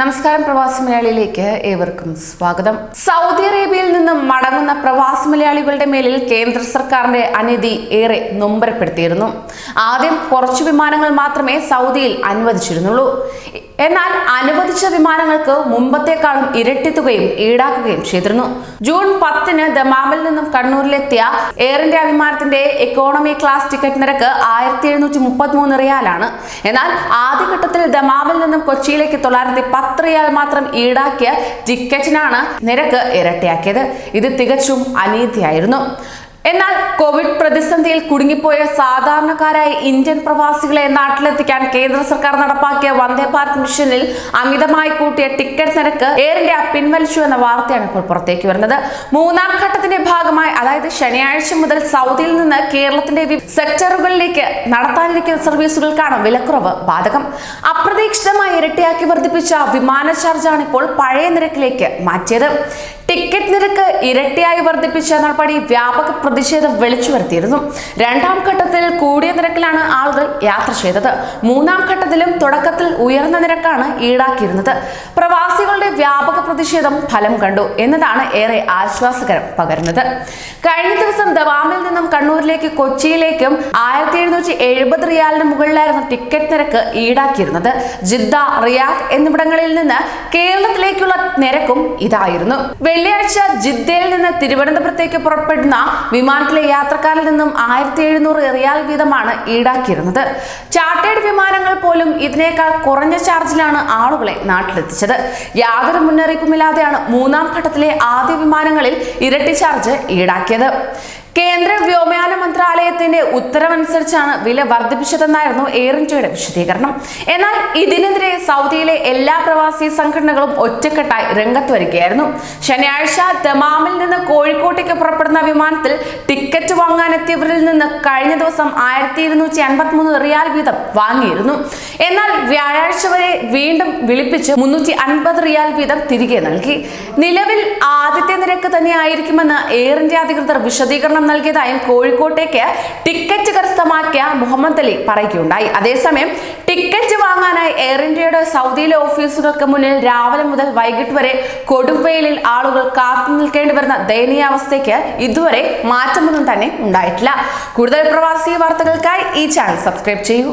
നമസ്കാരം പ്രവാസി മലയാളിയിലേക്ക് ഏവർക്കും സ്വാഗതം. സൗദി അറേബ്യയിൽ നിന്നും മടങ്ങുന്ന പ്രവാസി മലയാളികളുടെ മേലിൽ കേന്ദ്ര സർക്കാരിന്റെ അനീതി ഏറെ നൊമ്പരപ്പെടുത്തിയിരുന്നു. ആദ്യം കുറച്ചു വിമാനങ്ങൾ മാത്രമേ സൗദിയിൽ അനുവദിച്ചിരുന്നുള്ളൂ. എന്നാൽ അനുവദിച്ച വിമാനങ്ങൾക്ക് മുമ്പത്തെക്കാളും ഇരട്ടിത്തുകയും ഈടാക്കുകയും ചെയ്തിരുന്നു. ജൂൺ പത്തിന് ദമാമിൽ നിന്നും കണ്ണൂരിലെത്തിയ എയർ ഇന്ത്യ വിമാനത്തിന്റെ എക്കോണമി ക്ലാസ് ടിക്കറ്റ് നിരക്ക് ആയിരത്തി എഴുന്നൂറ്റി മുപ്പത്തി മൂന്ന് റിയാലാണ്. എന്നാൽ ആദ്യഘട്ടത്തിൽ ദമാമിൽ നിന്നും കൊച്ചിയിലേക്ക് തൊള്ളായിരത്തി പത്ത് റിയാൽ മാത്രം ഈടാക്കിയ ടിക്കറ്റിനാണ് നിരക്ക് ഇരട്ടിയാക്കിയത്. ഇത് തികച്ചും അനീതിയായിരുന്നു. എന്നാൽ കോവിഡ് പ്രതിസന്ധിയിൽ കുടുങ്ങിപ്പോയ സാധാരണക്കാരായ ഇന്ത്യൻ പ്രവാസികളെ നാട്ടിലെത്തിക്കാൻ കേന്ദ്ര സർക്കാർ നടപ്പാക്കിയ വന്ദേ ഭാരത് മിഷനിൽ അമിതമായി കൂട്ടിയ ടിക്കറ്റ് നിരക്ക് എയർ ഇന്ത്യ പിൻവലിച്ചു എന്ന വാർത്തയാണ് ഇപ്പോൾ പുറത്തേക്ക് വരുന്നത്. മൂന്നാം ഘട്ടത്തിന്റെ ഭാഗമായി അതായത് ശനിയാഴ്ച മുതൽ സൗദിയിൽ നിന്ന് കേരളത്തിന്റെ സെക്ടറുകളിലേക്ക് നടത്താനിരിക്കുന്ന സർവീസുകൾക്കാണ് വിലക്കുറവ് ബാധകം. അപ്രതീക്ഷിതമായി ഇരട്ടിയാക്കി വർദ്ധിപ്പിച്ച വിമാന ചാർജാണ് ഇപ്പോൾ പഴയ നിരക്കിലേക്ക് മാറ്റിയത്. ടിക്കറ്റ് നിരക്ക് ഇരട്ടിയായി വർദ്ധിപ്പിച്ച നടപടി വ്യാപക പ്രതിഷേധം വിളിച്ചു വരുത്തിയിരുന്നു. രണ്ടാം ഘട്ടത്തിൽ കൂടിയ നിരക്കിലാണ് ആളുകൾ യാത്ര ചെയ്തത്. മൂന്നാം ഘട്ടത്തിലും തുടക്കത്തിൽ ഉയർന്ന നിരക്കാണ് ഈടാക്കിയിരുന്നത്. പ്രവാസികളുടെ വ്യാപക പ്രതിഷേധം ഫലം കണ്ടു എന്നതാണ് ഏറെ ആശ്വാസകരം പകരുന്നത്. കഴിഞ്ഞ ദിവസം ദവാമിൽ നിന്നും കണ്ണൂരിലേക്ക് കൊച്ചിയിലേക്കും ആയിരത്തി എഴുന്നൂറ്റി എഴുപത് റിയാലിന് മുകളിലായിരുന്നു ടിക്കറ്റ് നിരക്ക് ഈടാക്കിയിരുന്നത്. ജിദ്ദ റിയാദ് എന്നിവിടങ്ങളിൽ നിന്ന് കേരളത്തിലേക്കുള്ള നിരക്കും ഇതായിരുന്നു. വെള്ളിയാഴ്ച ജിദ്ദയിൽ നിന്ന് തിരുവനന്തപുരത്തേക്ക് പുറപ്പെടുന്ന വിമാനത്തിലെ യാത്രക്കാരിൽ നിന്നും ആയിരത്തി എഴുന്നൂറ് റിയാൽ വീതമാണ് ഈടാക്കിയിരുന്നത്. ചാർട്ടേഡ് വിമാനങ്ങൾ പോലും ഇതിനേക്കാൾ കുറഞ്ഞ ചാർജിലാണ് ആളുകളെ നാട്ടിലെത്തിച്ചത്. യാതൊരു മുന്നറിയിപ്പുമില്ലാതെയാണ് മൂന്നാം ഘട്ടത്തിലെ ആദ്യ വിമാനങ്ങളിൽ ഇരട്ടി ചാർജ് ഈടാക്കിയത്. കേന്ദ്ര വ്യോമയാന മന്ത്രാലയത്തിന്റെ ഉത്തരവനുസരിച്ചാണ് വില വർദ്ധിപ്പിച്ചതെന്നായിരുന്നു എയർ ഇന്ത്യയുടെ വിശദീകരണം. എന്നാൽ ഇതിനെതിരെ സൗദിയിലെ എല്ലാ പ്രവാസി സംഘടനകളും ഒറ്റക്കെട്ടായി രംഗത്ത് വരികയായിരുന്നു. ശനിയാഴ്ച ദമാമിൽ നിന്ന് കോഴിക്കോട്ടേക്ക് പുറപ്പെടുന്ന വിമാനത്തിൽ ടിക്കറ്റ് വാങ്ങാനെത്തിയവരിൽ നിന്ന് കഴിഞ്ഞ ദിവസം ആയിരത്തി ഇരുന്നൂറ്റി അൻപത്തി മൂന്ന് റിയാൽ വീതം വാങ്ങിയിരുന്നു. എന്നാൽ വ്യാഴാഴ്ച വരെ വീണ്ടും വിളിപ്പിച്ച് മുന്നൂറ്റി അൻപത് റിയാൽ വീതം തിരികെ നൽകി. നിലവിൽ ആദ്യത്തെ നിരക്ക് തന്നെയായിരിക്കുമെന്ന് എയർ ഇന്ത്യ അധികൃതർ വിശദീകരണം നൽകിയതായും കോഴിക്കോട്ടേക്ക് ടിക്കറ്റ് കരസ്ഥമാക്കിയ മുഹമ്മദ് അലി പറയുകയുണ്ടായി. അതേസമയം ടിക്കറ്റ് വാങ്ങാനായി എയർ ഇന്ത്യയുടെ സൗദിയിലെ ഓഫീസുകൾക്ക് മുന്നിൽ രാവിലെ മുതൽ വൈകിട്ട് വരെ കൊടുവെയിലിൽ ആളുകൾ കാത്തു നിൽക്കേണ്ടി വരുന്ന ദയനീയാവസ്ഥയ്ക്ക് ഇതുവരെ മാറ്റമൊന്നും തന്നെ ഉണ്ടായിട്ടില്ല. കൂടുതൽ പ്രവാസി വാർത്തകൾക്കായി ഈ ചാനൽ സബ്സ്ക്രൈബ് ചെയ്യൂ.